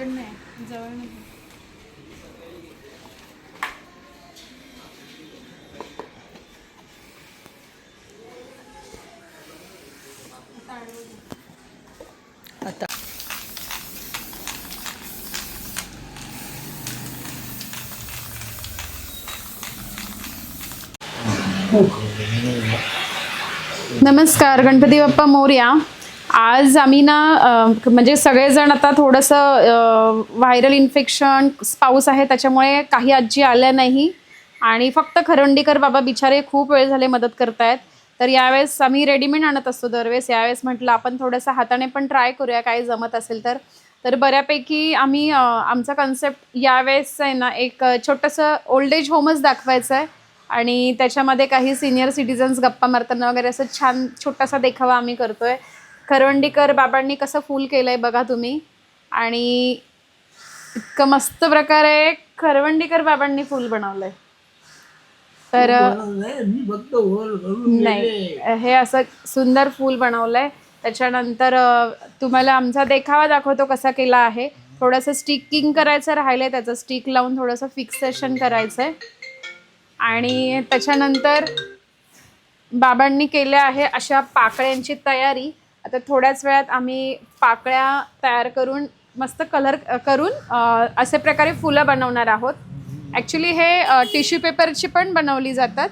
आता. नमस्कार गणपती बाप्पा मोर्या. आज आम्ही ना म्हणजे सगळेजण आता थोडंसं व्हायरल इन्फेक्शन पाऊस आहे त्याच्यामुळे काही आजी आल्या नाही. आणि फक्त खरंडीकर बाबा बिचारे खूप वेळ झाले मदत करतायत. तर यावेळेस आम्ही रेडीमेड आणत असतो दरवेळेस. यावेळेस म्हटलं आपण थोडंसं हाताने पण ट्राय करूया काही जमत असेल तर. तर बऱ्यापैकी आम्ही आमचा कन्सेप्ट यावेळेस आहे ना एक छोटंसं ओल्ड एज होमच दाखवायचं आहे. आणि त्याच्यामध्ये काही सिनियर सिटीजन्स गप्पा मारताना वगैरे असं छान छोटासा देखावा आम्ही करतो आहे करवंडीकर बाबांनी कसं फूल केलंय बघा तुम्ही. आणि इतकं मस्त प्रकारे करवंडीकर बाबांनी फूल बनवलंय. तर नाही हे असं सुंदर फूल बनवलंय. त्याच्यानंतर तुम्हाला आमचा देखावा दाखवतो कसा केला आहे. थोडंसं स्टिकिंग करायचं राहिलंय त्याचं स्टिक लावून थोडंसं फिक्सेशन करायचं आहे आणि त्याच्यानंतर बाबांनी केल्या आहे अशा पाकळ्यांची तयारी. आता थोड्याच वेळात आम्ही पाकळ्या तयार करून मस्त कलर करून असे प्रकारे फुलं बनवणार आहोत. ॲक्च्युली हे टिश्यू पेपरची पण बनवली जातात.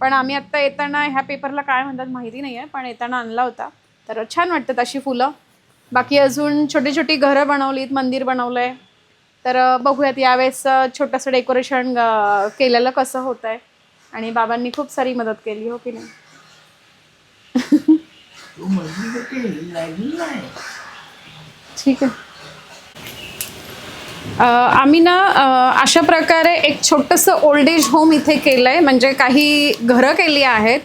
पण आम्ही आत्ता येताना ह्या पेपरला काय म्हणतात माहिती नाही आहे पण येताना आणला होता. तर छान वाटतात अशी फुलं. बाकी अजून छोटी छोटी घरं बनवलीत मंदिर बनवलं आहे तर बघूयात यावेळेस छोटंसं डेकोरेशन केलेलं कसं होतं आहे आणि बाबांनी खूप सारी मदत केली हो की नाही? तू म्हटली का लागली नाही ठीक आहे आम्ही ना अशा प्रकारे एक छोटंसं ओल्ड एज होम इथे केलं आहे म्हणजे काही घरं केली आहेत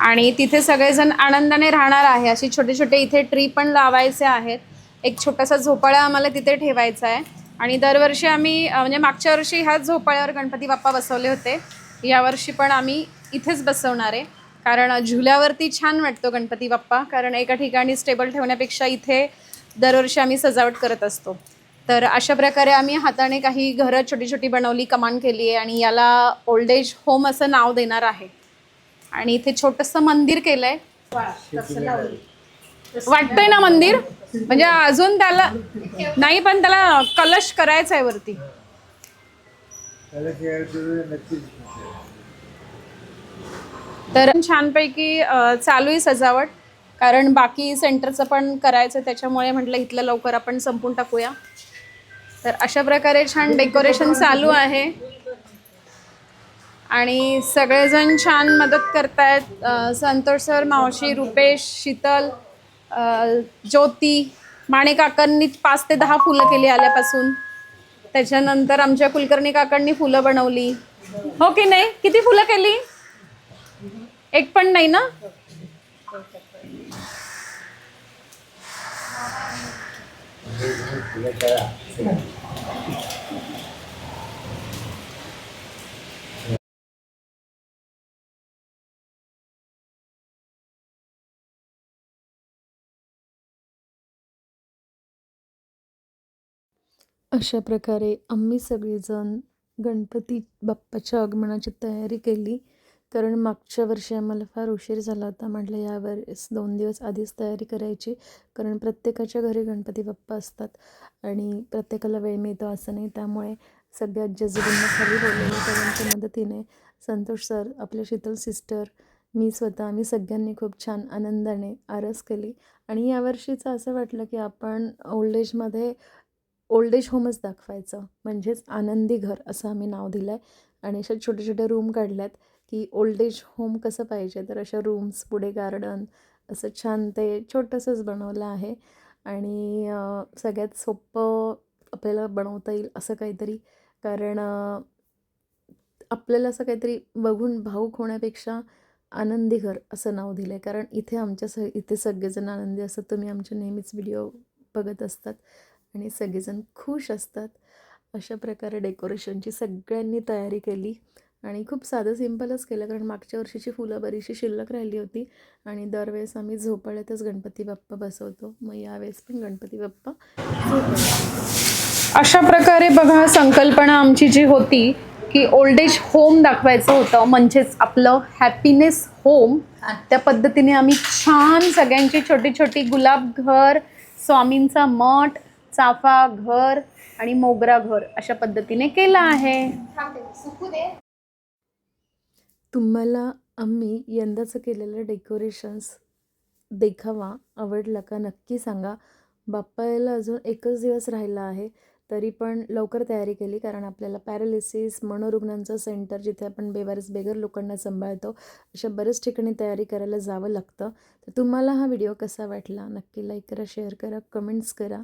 आणि तिथे सगळेजण आनंदाने राहणार आहे. असे छोटे छोटे इथे ट्री पण लावायचे आहेत. एक छोटासा झोपाळा आम्हाला तिथे ठेवायचा आहे. आणि दरवर्षी आम्ही म्हणजे मागच्या वर्षी ह्याच झोपाळ्यावर गणपती बाप्पा बसवले होते. यावर्षी पण आम्ही इथेच बसवणार आहे. कारण झुल्यावरती छान वाटतो गणपती बाप्पा कारण एका ठिकाणी स्टेबल ठेवण्यापेक्षा इथे दरवर्षी आम्ही सजावट करत असतो. तर अशा प्रकारे आम्ही हाताने काही घरं छोटी छोटी बनवली कमान केली आहे आणि याला ओल्ड एज होम असं नाव देणार आहे. आणि इथे छोटंसं मंदिर केलं आहे वाटतंय ना मंदिर? म्हणजे अजून त्याला नाही पण त्याला कलश करायचा आहे वरती. तर छानपैकी चालू आहे सजावट. कारण बाकी सेंटरचं पण करायचं त्याच्यामुळे म्हटलं इथलं लवकर आपण संपून टाकूया. तर अशा प्रकारे छान डेकोरेशन चालू आहे. आणि सगळेजण छान मदत करतायत. संतोष सर मावशी रुपेश शीतल ज्योती माणे काकांनी पाच ते दहा फुलं केली आल्यापासून. त्याच्यानंतर आमच्या कुलकर्णी काकांनी फुलं बनवली. हो की नाही? किती फुलं केली? एक पण नाही ना? अशा प्रकारे आम्ही सगळेजण गणपती बाप्पाच्या आगमनाची तयारी केली. कारण मागच्या वर्षी आम्हाला फार उशीर झाला होता. म्हटलं यावेळेस दोन दिवस आधीच तयारी करायची. कारण प्रत्येकाच्या घरी गणपती बाप्पा असतात आणि प्रत्येकाला वेळ मिळतो असं नाही. त्यामुळे सगळ्यात जजबींना खाली बोलवलं त्यांच्या मदतीने संतोष सर आपले शीतल सिस्टर मी स्वतः आम्ही सगळ्यांनी खूप छान आनंदाने आरस केली. आणि यावर्षीचं असं वाटलं की आपण ओल्ड एजमध्ये ओल्ड एज होमच दाखवायचं. म्हणजेच आनंदी घर असं आम्ही नाव दिलं आहे आणि अशा छोटे छोटे रूम काढल्यात. की ओल्ड एज होम कसं पाहिजे? तर अशा रूम्स पुढे गार्डन असं छान ते छोटंसंच बनवलं आहे. आणि सगळ्यात सोपं आपल्याला बनवता येईल असं काहीतरी. कारण आपल्याला असं काहीतरी बघून भाऊक होण्यापेक्षा आनंदी घर असं नाव दिलं आहे कारण इथे आमच्या स इथे सगळेजण आनंदी असतात. तुम्ही आमचे नेहमीच व्हिडिओ बघत असतात. आणि सगळेजण खुश असतात. अशा प्रकारे डेकोरेशनची सगळ्यांनी तयारी केली. आणि खूप साधं सिंपलच केलं कारण मागच्या वर्षीची फुलं बरीचशी शिल्लक राहिली होती. आणि दरवेळेस आम्ही झोपाळ्यातच गणपती बाप्पा बसवतो. मग यावेळेस पण गणपती बाप्पा अशा प्रकारे बघा संकल्पना आमची जी होती की ओल्ड एज होम दाखवायचं होतं म्हणजेच आपलं हॅपीनेस होम त्या पद्धतीने आम्ही छान सगळ्यांची छोटी छोटी गुलाब घर स्वामींचा मठ चाफा घर आणि मोगरा घर अशा पद्धतीने केलं आहे. तुम्हाला आम्ही यंदाचं केलेलं डेकोरेशन्स देखावा आवडला का नक्की सांगा. बाप्पायला अजून एकच दिवस राहिला आहे तरी पण लवकर तयारी केली कारण आपल्याला पॅरालिसिस मनोरुग्णांचं सेंटर जिथे आपण बेवारस बेगर लोकांना सांभाळतो अशा बऱ्याच ठिकाणी तयारी करायला जावं लागतं. तर तुम्हाला हा व्हिडिओ कसा वाटला? नक्की लाईक करा शेअर करा कमेंट्स करा.